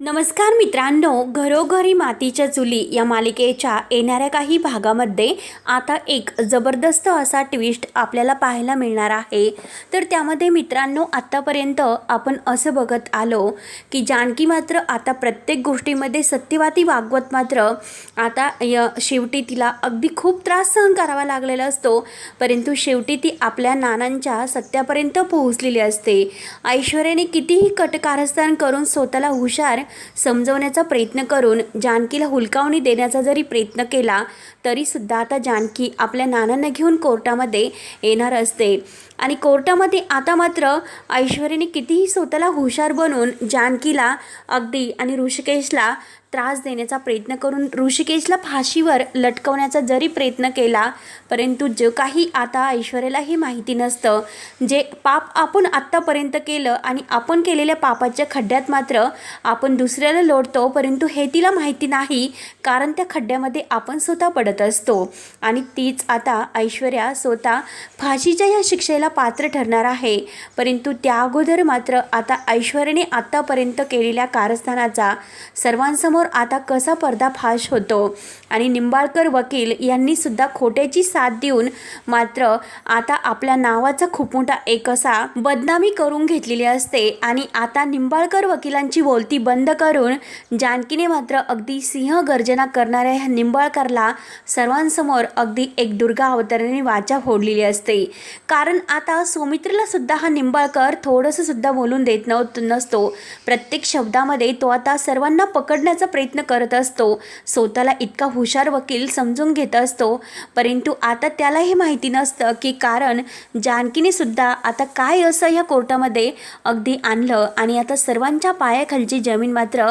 नमस्कार मित्रांनो घरोघरी मातीच्या चुली या मालिकेच्या येणाऱ्या काही भागामध्ये आता एक जबरदस्त असा ट्विस्ट आपल्याला पाहायला मिळणार आहे. तर त्यामध्ये मित्रांनो आत्तापर्यंत आपण असं बघत आलो की जानकी मात्र आता प्रत्येक गोष्टीमध्ये सत्यवादी वागवत मात्र आता य शेवटी तिला अगदी खूप त्रास सहन करावा लागलेला असतो. परंतु शेवटी ती आपल्या नानांच्या सत्यापर्यंत पोहोचलेली असते. ऐश्वर्याने कितीही कटकारस्थान करून स्वतःला हुशार समजवण्याचा प्रयत्न करून जानकीला हुलकावणी देण्याचा जरी प्रयत्न केला तरीसुद्धा आता जानकी आपल्या नानांना घेऊन कोर्टामध्ये येणार असते. आणि कोर्टामध्ये आता मात्र ऐश्वर्याने कितीही स्वतःला हुशार बनवून जानकीला अगदी आणि ऋषिकेशला त्रास देण्याचा प्रयत्न करून ऋषिकेशला फाशीवर लटकवण्याचा जरी प्रयत्न केला परंतु जे काही आता ऐश्वर्याला हे माहिती नसतं. जे पाप आपण आत्तापर्यंत केलं आणि आपण केलेल्या पापाच्या खड्ड्यात मात्र आपण दुसऱ्याला लोटतो परंतु हे तिला माहिती नाही कारण त्या खड्ड्यामध्ये आपण स्वतः पडत असतो. आणि तीच आता ऐश्वर्या स्वतः फाशीच्या या शिक्षेला पात्र ठरणार आहे. परंतु त्या अगोदर मात्र आता ऐश्वर्याने आत्तापर्यंत केलेल्या कारस्थानाचा सर्वांसमोर आता कसा पर्दाफाश होतो? आणि निंबाळकर वकील यांनी सुद्धा खोट्याची साथ देऊन मात्र आता आपल्या नावाचा खूप मोठा एक असा बदनामी करून घेतलेली असते. आणि आता निंबाळकर वकिलांची बोलती बंद करून जानकीने मात्र अगदी सिंह गर्जना करणाऱ्या ह्या निंबाळकरला सर्वांसमोर अगदी एक दुर्गा अवताराने वाचा फोडलेली असते. कारण आता सौमित्रीला सुद्धा हा निंबाळकर थोडंसं सुद्धा बोलून देत नव्हत नसतो. प्रत्येक शब्दामध्ये तो आता सर्वांना पकडण्याचा प्रयत्न करत असतो. स्वतःला इतका हुशार वकील समजून घेत असतो. परंतु आता त्याला हे माहिती नसतं की कारण जानकीने सुद्धा आता काय असं ह्या कोर्टामध्ये अगदी आणलं आणि आता सर्वांच्या पायाखालची जमीन मात्र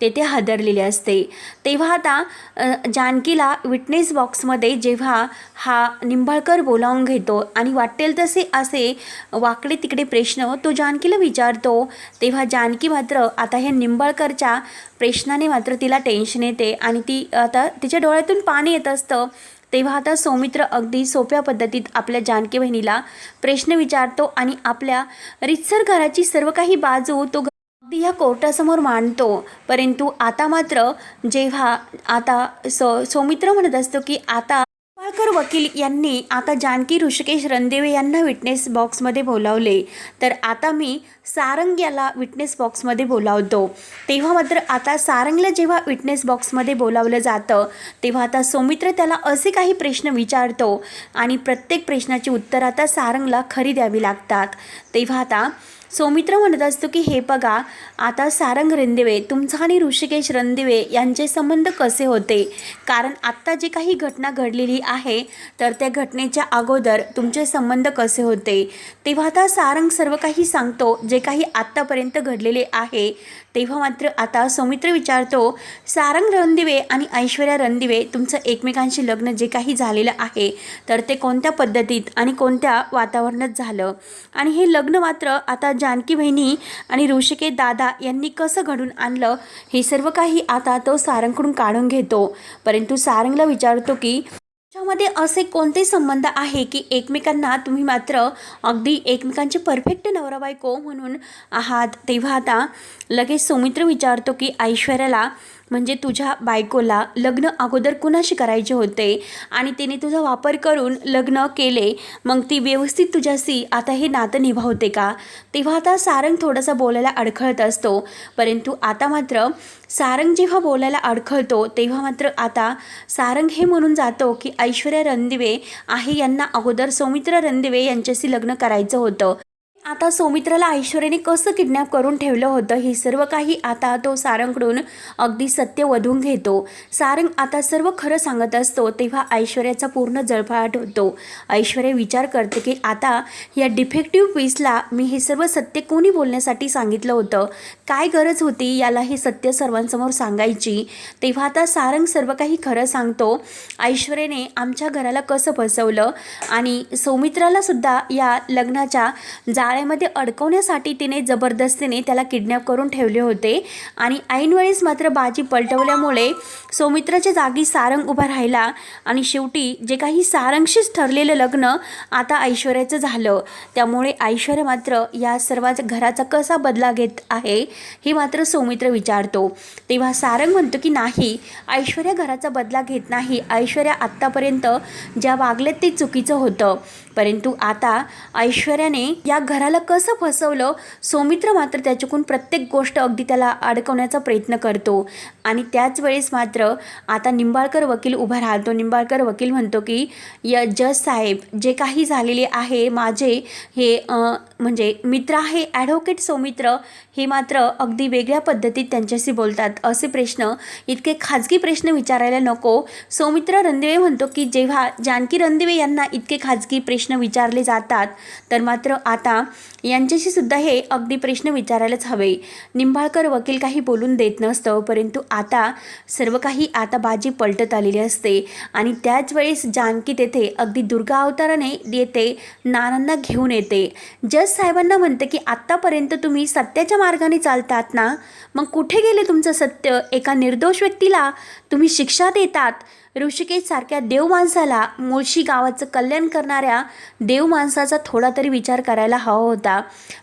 तेथे हादरलेली असते. तेव्हा आता जानकीला विटनेस बॉक्समध्ये जेव्हा हा निंबाळकर बोलावून घेतो आणि वाटेल तसे असे वाकडे तिकडे प्रश्न तो जानकीला विचारतो. तेव्हा जानकी मात्र आता ह्या निंबाळकरच्या प्रश्नाने मात्र तिला टेन्शन येते आणि ती आता तिच्या डोळ्यातून पाणी येत असतं. तेव्हा आता सौमित्र अगदी सोप्या पद्धतीत आपल्या जानकी बहिणीला प्रश्न विचारतो आणि आपल्या रितसर घराची सर्व काही बाजू तो अगदी ह्या कोर्टासमोर मांडतो. परंतु आता मात्र जेव्हा आता सौ सौमित्र म्हणत असतो की आता निंबाळकर वकील यांनी आता जानकी ऋषिकेश रणदेवे यांना विटनेस बॉक्समध्ये बोलावले. तर आता मी सारंग याला विटनेस बॉक्समध्ये बोलावतो. तेव्हा मात्र आता सारंगला जेव्हा विटनेस बॉक्समध्ये बोलावलं जातं तेव्हा आता सौमित्र त्याला असे काही प्रश्न विचारतो आणि प्रत्येक प्रश्नाची उत्तर आता सारंगला खरी द्यावी लागतात. तेव्हा आता सौमित्र म्हणत असतो की हे बघा आता सारंग रणदिवे तुमचा आणि ऋषिकेश रणदिवे यांचे संबंध कसे होते? कारण आत्ता जी काही घटना घडलेली आहे तर त्या घटनेच्या अगोदर तुमचे संबंध कसे होते? तेव्हा आता सारंग सर्व काही सांगतो जे काही आत्तापर्यंत घडलेले आहे तेव्हा मात्र आता सौमित्र विचारतो सारंग रणदिवे आणि ऐश्वर्या रणदिवे तुमचं एकमेकांशी लग्न जे काही झालेलं आहे तर ते कोणत्या पद्धतीत आणि कोणत्या वातावरणात झालं? आणि हे लग्न मात्र आता जानकी बहिणी आणि ऋषिके दादा यांनी कसं घडून आणलं हे सर्व काही आता तो सारंगकडून काढून घेतो. परंतु सारंगला विचारतो की तुमच्यामध्ये असे कोणते संबंध आहे की एकमेकांना तुम्ही मात्र अगदी एकमेकांचे परफेक्ट नवरा बायको म्हणून आहात? तेव्हा आता लगेच सौमित्र विचारतो की ऐश्वर्याला म्हणजे तुझ्या बायकोला लग्न अगोदर कुणाशी करायचे होते? आणि तिने तुझा वापर करून लग्न केले मग ती व्यवस्थित तुझ्याशी आता हे नातं निभावते का? तेव्हा आता सारंग थोडासा बोलायला अडखळत असतो. परंतु आता मात्र सारंग जेव्हा बोलायला अडखळतो तेव्हा मात्र आता सारंग हे म्हणून जातो की ऐश्वर्या रणदिवे आहे यांना अगोदर सौमित्र रणदिवे यांच्याशी लग्न करायचं होतं. आता सौमित्राला ऐश्वर्याने कसं किडनॅप करून ठेवलं होतं हे सर्व काही आता तो सारंगकडून अगदी सत्य वधून घेतो. सारंग आता सर्व खरं सांगत असतो तेव्हा ऐश्वर्याचा पूर्ण जळफळाट होतो. ऐश्वर्या विचार करते की आता या डिफेक्टिव्ह पीसला मी हे सर्व सत्य कोणी बोलण्यासाठी सांगितलं होतं? काय गरज होती याला हे सत्य सर्वांसमोर सांगायची? तेव्हा आता सारंग सर्व काही खरं सांगतो. ऐश्वर्याने आमच्या घराला कसं फसवलं आणि सौमित्राला सुद्धा या लग्नाच्या जा जाळ्यामध्ये अडकवण्यासाठी तिने जबरदस्तीने त्याला किडनॅप करून ठेवले होते. आणि ऐनवेळेस मात्र बाजी पलटवल्यामुळे सौमित्राच्या जागी सारंग उभा राहिला. आणि शेवटी जे काही सारंगशीच ठरलेलं लग्न आता ऐश्वर्याचं झालं. त्यामुळे ऐश्वर्या मात्र या सर्व घराचा कसा बदला घेत आहे हे मात्र सौमित्र विचारतो. तेव्हा सारंग म्हणतो की नाही ऐश्वर्या घराचा बदला घेत नाही. ऐश्वर्या आत्तापर्यंत ज्या वागल्यात ते चुकीचं होतं. परंतु आता ऐश्वर्याने या घराला कसं फसवलं सौमित्र मात्र त्याच्याकडून प्रत्येक गोष्ट अगदी त्याला अडकवण्याचा प्रयत्न करतो. आणि त्याच वेळेस मात्र आता निंबाळकर वकील उभा राहतो. निंबाळकर वकील म्हणतो की या जज साहेब जे काही झालेले आहे माझे हे म्हणजे मित्र आहे ॲडव्होकेट सौमित्र हे मात्र अगदी वेगळ्या पद्धतीत त्यांच्याशी बोलतात. असे प्रश्न इतके खाजगी प्रश्न विचारायला नको. सौमित्र रणदिवे म्हणतो की जेव्हा जानकी रणदिवे यांना इतके खाजगी प्रश्न प्रश्न विचारले जातात. तर मात्र आता यांच्याशी सुद्धा हे अगदी प्रश्न विचारायलाच हवे. निंबाळकर वकील काही बोलून देत नसतं परंतु आता सर्व काही आता बाजी पलटत आलेली असते. आणि त्याच वेळेस जानकी तेथे अगदी दुर्गा अवताराने येते नानांना घेऊन येते. जज साहेबांना म्हणते की आत्तापर्यंत तुम्ही सत्याच्या मार्गाने चालतात ना? मग कुठे गेले तुमचं सत्य? एका निर्दोष व्यक्तीला तुम्ही शिक्षा देतात. ऋषिकेशसारख्या देव माणसाला मुळशी गावाचं कल्याण करणाऱ्या देव माणसाचा थोडा तरी विचार करायला हवा होता.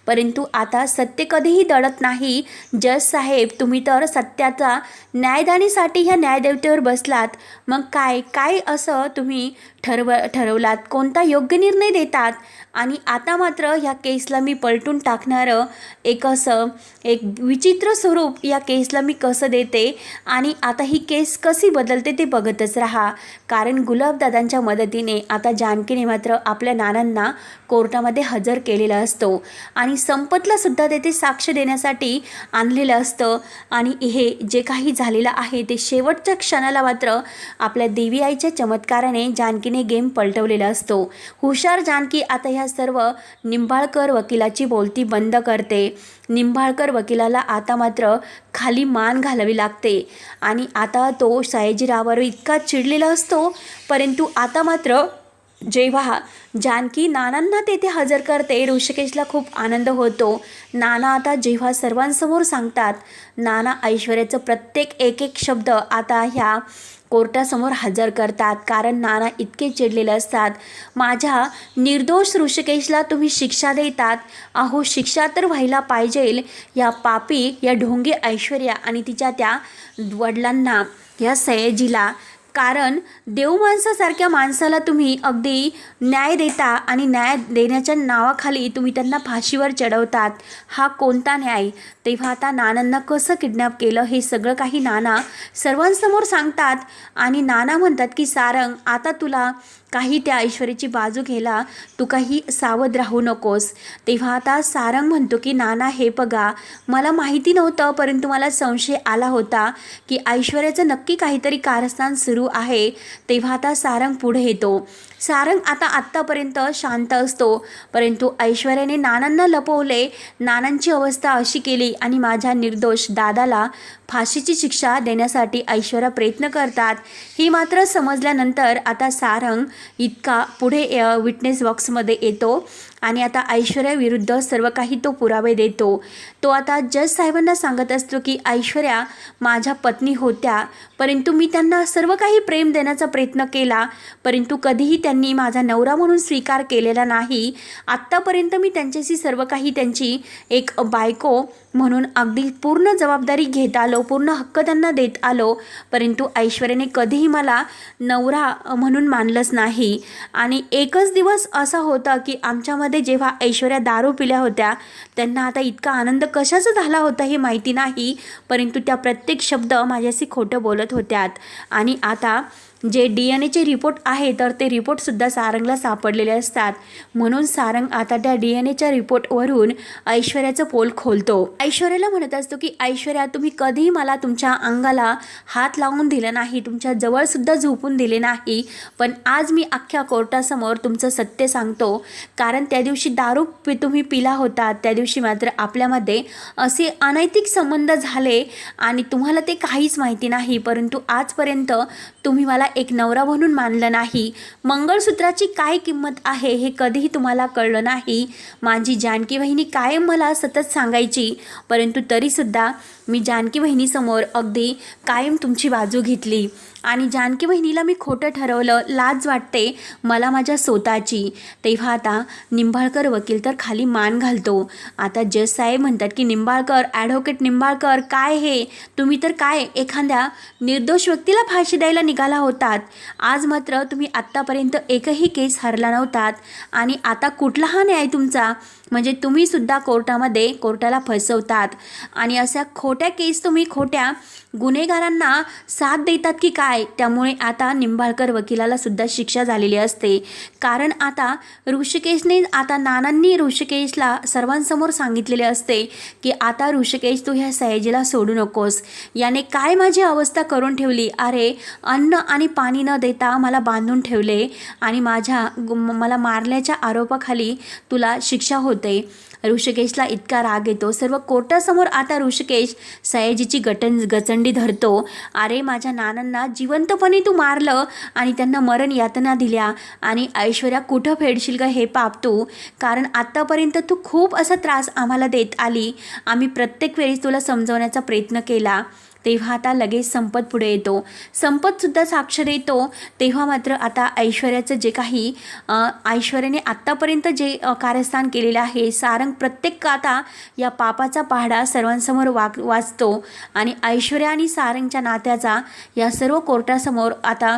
परंतु आता सत्य कधीही दडत नाही. जज साहेब तुम्ही तर सत्याचा न्यायदानीसाठी ह्या न्यायदेवतेवर बसलात. मग काय काय असं तुम्ही ठरव ठरवलात? कोणता योग्य निर्णय देतात? आणि आता मात्र ह्या केसला मी पलटून टाकणारं एक असं एक विचित्र स्वरूप या केसला मी कसं देते? आणि आता ही केस कशी बदलते ते बघतच राहा. कारण गुलाबदादांच्या मदतीने आता जानकीने मात्र आपल्या नानांना कोर्टामध्ये हजर केलेला असतो. आणि संपतलासुद्धा तेथे साक्ष देण्यासाठी आणलेलं असतं. आणि हे जे काही झालेलं आहे ते शेवटच्या क्षणाला मात्र आपल्या देवी आईच्या चमत्काराने जानकीने गेम पलटवलेला असतो. हुशार जानकी आता ह्या सर्व निंबाळकर वकिलाची बोलती बंद करते. निंबाळकर वकिलाला आता मात्र खाली मान घालावी लागते. आणि आता तो सयाजीरावावर इतका चिडलेला असतो परंतु आता मात्र जेव्हा जानकी नानांना तेथे हजर करते ऋषिकेशला खूप आनंद होतो. नाना आता जेव्हा सर्वांसमोर सांगतात नाना ऐश्वर्याचं प्रत्येक एक एक शब्द आता ह्या कोर्टासमोर हजर करतात कारण नाना इतके चिडलेले असतात. माझ्या निर्दोष ऋषिकेशला तुम्ही शिक्षा देतात. अहो शिक्षा तर व्हायला पाहिजेल. या पापी या ढोंगे ऐश्वर्या आणि तिच्या त्या वडिलांना या सयाजीला कारण देव माणसासारख्या माणसाला तुम्ही अगदी न्याय देता आणि न्याय देण्याच्या नावाखाली तुम्ही त्यांना फाशीवर चढवतात. हा कोणता न्याय? तेव्हा आता नानांना कसं किडनॅप केलं हे सगळं काही नाना सर्वांसमोर सांगतात आणि नाना म्हणतात की सारंग आता तुला काही त्या ऐश्वर्याची बाजू घ्यायला तू काही सावध राहू नकोस. तेव्हा आता सारंग म्हणतो की नाना हे बघा मला माहिती नव्हतं परंतु मला संशय आला होता की ऐश्वर्याचं नक्की काहीतरी कारस्थान सुरू आहे. तेव्हा आता सारंग पुढे येतो. सारंग आता आत्तापर्यंत शांत असतो परंतु ऐश्वर्याने नानांना लपवले नानांची अवस्था अशी केली आणि माझ्या निर्दोष दादाला फाशीची शिक्षा देण्यासाठी ऐश्वर्या प्रयत्न करतात. ही मात्र समजल्यानंतर आता सारंग इतका पुढे विटनेस बॉक्समध्ये येतो. आणि आता ऐश्वर्याविरुद्ध सर्व काही तो पुरावे देतो. तो आता जज साहेबांना सांगत असतो की ऐश्वर्या माझ्या पत्नी होत्या परंतु मी त्यांना सर्व काही प्रेम देण्याचा प्रयत्न केला परंतु कधीही त्यांनी माझा नवरा म्हणून स्वीकार केलेला नाही. आत्तापर्यंत मी त्यांच्याशी सर्व काही त्यांची एक बायको म्हणून अगदी पूर्ण जबाबदारी घेत आलो पूर्ण हक्क त्यांना देत आलो परंतु ऐश्वर्याने कधीही मला नवरा म्हणून मानलंच नाही. आणि एकच दिवस असा होता की आमच्यामध्ये जेव्हा ऐश्वर्या दारू पिल्या होत्या त्यांना आता इतका आनंद कशाचा झाला होता हे माहिती नाही परंतु त्या प्रत्येक शब्द माझ्याशी खोटं बोलत होत्यात. आणि आता जे डी एन एचे रिपोर्ट आहे तर ते रिपोर्टसुद्धा सारंगला सापडलेले असतात. म्हणून सारंग आता त्या डी एन एच्या रिपोर्टवरून ऐश्वर्याचं पोल खोलतो. ऐश्वर्याला म्हणत असतो की ऐश्वर्या तुम्ही कधीही मला तुमच्या अंगाला हात लावून दिलं नाही तुमच्या जवळसुद्धा झोपून दिले नाही पण आज मी अख्ख्या कोर्टासमोर तुमचं सत्य सांगतो. कारण त्या दिवशी दारू पि तुम्ही पिला होता. त्या दिवशी मात्र आपल्यामध्ये असे अनैतिक संबंध झाले आणि तुम्हाला ते काहीच माहिती नाही. परंतु आजपर्यंत तुम्ही मला एक नवरा म्हणून मानलं नाही. मंगळसूत्राची काय किंमत आहे हे कधीही तुम्हाला कळलं नाही. माझी जानकी वहिनी कायम मला सतत सांगायची परंतु तरीसुद्धा मी जानकी बहिणीसमोर अगदी कायम तुमची बाजू घेतली. आणि जानकी बहिणीला मी खोटं ठरवलं लाज वाटते मला माझ्या स्वतःची. तेव्हा आता निंबाळकर वकील तर खाली मान घालतो. आता जज साहेब म्हणतात की निंबाळकर ॲडव्होकेट निंबाळकर काय हे? तुम्ही तर काय एखाद्या निर्दोष व्यक्तीला फाशी द्यायला निघाला होता? होतात. आज मात्र तुम्ही आत्तापर्यंत एकही केस हरला नव्हतात. आणि आता कुठला हा न्याय तुमचा? म्हणजे तुम्ही सुद्धा कोर्टामध्ये कोर्टाला फसवतात. आणि अशा खोट्या केस तुम्ही खोट्या गुन्हेगारांना साथ देतात की काय? त्यामुळे आता निंबाळकर वकिलाला सुद्धा शिक्षा झालेली असते. कारण आता ऋषिकेशने आता नानांनी ऋषिकेशला सर्वांसमोर सांगितलेले असते की आता ऋषिकेश तू ह्या सयाजीला सोडू नकोस. याने काय माझी अवस्था करून ठेवली? अरे अन्न आणि पाणी न देता मला बांधून ठेवले आणि माझ्या गु- मला मारल्याच्या आरोपाखाली तुला शिक्षा होते. ऋषिकेशला इतका राग येतो. सर्व कोर्टासमोर आता ऋषिकेश सयाजीची गटन गचंडी धरतो. अरे माझ्या नानांना जिवंतपणे तू मारलं आणि त्यांना मरण यातना दिल्या आणि ऐश्वर्या कुठं फेडशील का हे पाप तू? कारण आत्तापर्यंत तू खूप असा त्रास आम्हाला देत आली. आम्ही प्रत्येक वेळी तुला समजवण्याचा प्रयत्न केला. तेव्हा आता लगेच संपत पुढे येतो. संपतसुद्धा साक्षर येतो. तेव्हा मात्र आता ऐश्वर्याचं जे काही ऐश्वर्याने आत्तापर्यंत जे कार्यस्थान केलेलं आहे सारंग प्रत्येक आता या पापाचा पहाडा सर्वांसमोर वाक वाचतो आणि ऐश्वर्या आणि सारंगच्या नात्याचा या सर्व कोर्टासमोर आता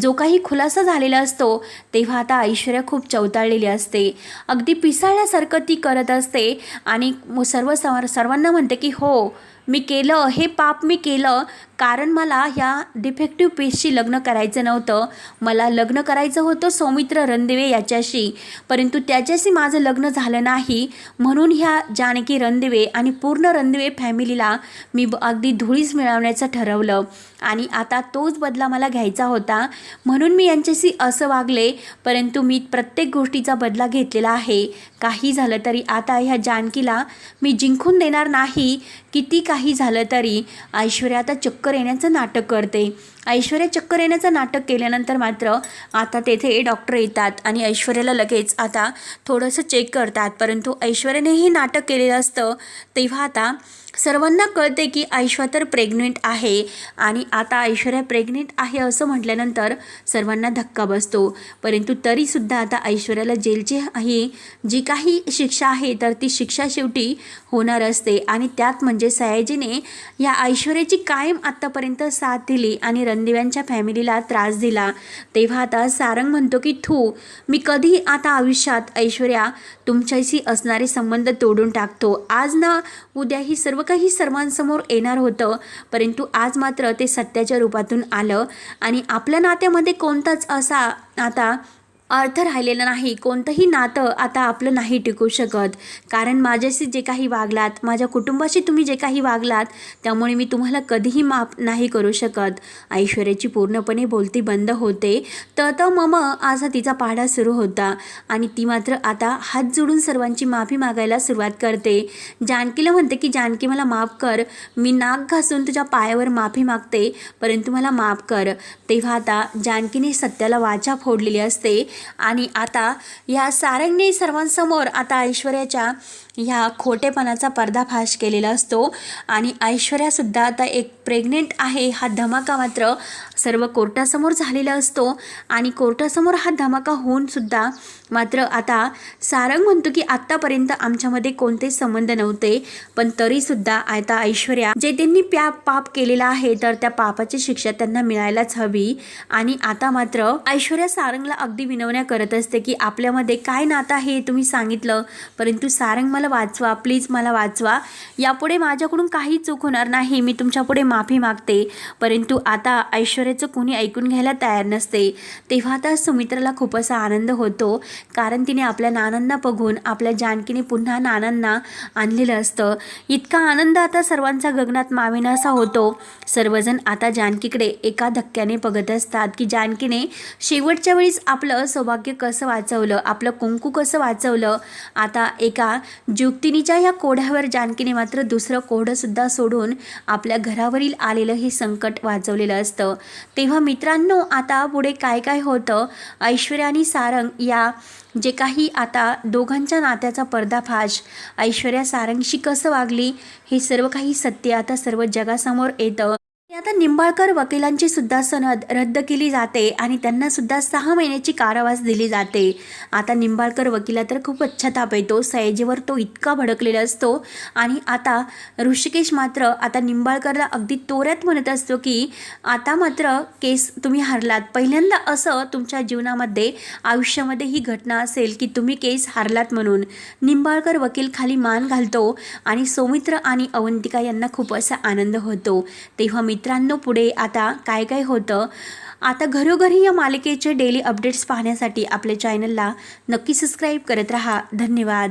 जो काही खुलासा झालेला असतो तेव्हा आता ऐश्वर्या खूप चवताळलेली असते. अगदी पिसाळल्यासारखं ती करत असते आणि सर्व सर्वांना म्हणते की हो मी केलं हे पाप मी केलं कारण मला ह्या डिफेक्टिव्ह पीसशी लग्न करायचं नव्हतं. मला लग्न करायचं होतं सौमित्र रणदिवे याच्याशी. परंतु त्याच्याशी माझं लग्न झालं नाही. म्हणून ह्या जानकी रणदिवे आणि पूर्ण रणदिवे फॅमिलीला मी ब- अगदी धुळीस मिळवण्याचं ठरवलं. आणि आता तोच बदला मला घ्यायचा होता. म्हणून मी यांच्याशी असं वागले. परंतु मी प्रत्येक गोष्टीचा बदला घेतलेला आहे. काही झालं तरी आता ह्या जानकीला मी जिंकून देणार नाही. किती काही झालं तरी. ऐश्वर्या आता चक्क चक्कर येण्याचं नाटक करते. ऐश्वर्या चक्कर येण्याचं नाटक केल्यानंतर मात्र आता तेथे डॉक्टर येतात आणि ऐश्वर्याला लगेच आता थोडंसं चेक करतात. परंतु ऐश्वर्याने हे नाटक केलेलं असतं तेव्हा आता सर्वांना कळते की ऐश्वर्या तर प्रेग्नेंट आहे आणि आता ऐश्वर्या प्रेग्नेंट आहे असं म्हटल्यानंतर सर्वांना धक्का बसतो. परंतु तरीसुद्धा आता ऐश्वर्याला जेलची ही जी काही शिक्षा आहे तर ती शिक्षा शेवटी होणार असते. आणि त्यात म्हणजे सयाजीने या ऐश्वर्याची कायम आत्तापर्यंत साथ दिली आणि रणदिव्यांच्या फॅमिलीला त्रास दिला. तेव्हा आता सारंग म्हणतो की थू मी कधी आता आयुष्यात ऐश्वर्या तुमच्याशी असणारे संबंध तोडून टाकतो. आज ना उद्या ही सर्व काही सर्वांसमोर येणार होतं परंतु आज मात्र ते सत्याच्या रूपातून आलं. आणि आपल्या नात्यामध्ये कोणताच असा आता अर्थ राहिलेला नाही. कोणतंही नातं आता आपलं नाही टिकू शकत. कारण माझ्याशी जे काही वागलात माझ्या कुटुंबाशी तुम्ही जे काही वागलात त्यामुळे मी तुम्हाला कधीही माफ नाही करू शकत. ऐश्वर्याची पूर्णपणे बोलती बंद होते. तर तर मम असा तिचा पाढा सुरू होता आणि ती मात्र आता हात जोडून सर्वांची माफी मागायला सुरुवात करते. जानकीला म्हणते की जानकी मला माफ कर. मी नाक घासून तुझ्या पायावर माफी मागते परंतु मला माफ कर. तेव्हा आता जानकीने सत्याला वाचा फोडलेली असते. आणि आता ह्या सारंगने सर्वांसमोर आता ऐश्वर्याच्या ह्या खोटेपणाचा पर्दाफाश केलेला असतो. आणि ऐश्वर्यासुद्धा आता एक प्रेग्नेंट आहे. हा धमाका मात्र सर्व कोर्टासमोर झालेला असतो. आणि कोर्टासमोर हा धमाका होऊन सुद्धा मात्र आता सारंग म्हणतो की आत्तापर्यंत आमच्यामध्ये कोणतेच संबंध नव्हते. पण तरीसुद्धा आता ऐश्वर्या जे त्यांनी प्या पाप केलेला आहे तर त्या पापाची शिक्षा त्यांना मिळायलाच हवी. आणि आता मात्र ऐश्वर्या सारंगला अगदी विनवण्या करत असते की आपल्यामध्ये काय नातं आहे तुम्ही सांगितलं. परंतु सारंग मला वाचवा प्लीज मला वाचवा. यापुढे माझ्याकडून काही चूक होणार नाही. मी तुमच्यापुढे माफी मागते. परंतु आता ऐश्वर्याचं कोणी ऐकून घ्यायला तयार नसते. तेव्हा आता सुमित्राला खूप असा आनंद होतो. कारण तिने आपल्या नानांना बघून आपल्या जानकीने पुन्हा नानांना आणलेलं असतं. इतका आनंद आता सर्वांचा गगनात मावेनासा होतो. सर्वजण आता जानकीकडे एका धक्क्याने बघत असतात की जानकीने शेवटच्या वेळीस आपलं सौभाग्य कसं वाचवलं आपलं कुंकू कसं वाचवलं. आता एका जुक्तिनीच्या या कोढ्यावर जानकीने मात्र दुसरं कोढंसुद्धा सोडून आपल्या घरावरील आलेलं हे संकट वाचवलेलं असतं. तेव्हा मित्रांनो आता पुढे काय काय होतं? ऐश्वर्या आणि सारंग या जे काही आता दोघांच्या नात्याचा पर्दाफाश ऐश्वर्या सारंगशी कसं वागली हे सर्व काही सत्य आता सर्व जगासमोर येतं. आता निंबाळकर वकिलांची सुद्धा सनद रद्द केली जाते आणि त्यांना सुद्धा सहा महिन्याची कारावास दिली जाते. आता निंबाळकर वकिला तर खूप अच्छाताप येतो सयाजीवर तो इतका भडकलेला असतो आणि आता ऋषिकेश मात्र आता निंबाळकरला अगदी तोऱ्यात म्हणत असतो की आता मात्र केस तुम्ही हरलात. पहिल्यांदा असं तुमच्या जीवनामध्ये आयुष्यामध्ये ही घटना असेल की तुम्ही केस हारलात म्हणून. निंबाळकर वकील खाली मान घालतो आणि सौमित्र आणि अवंतिका यांना खूप असा आनंद होतो. तेव्हा मित्र मित्रांनो पुढे आता काय काय होतं? आता घरोघरी या मालिकेचे डेली अपडेट्स पाहण्यासाठी आपल्या चॅनलला नक्की सबस्क्राईब करत राहा. धन्यवाद.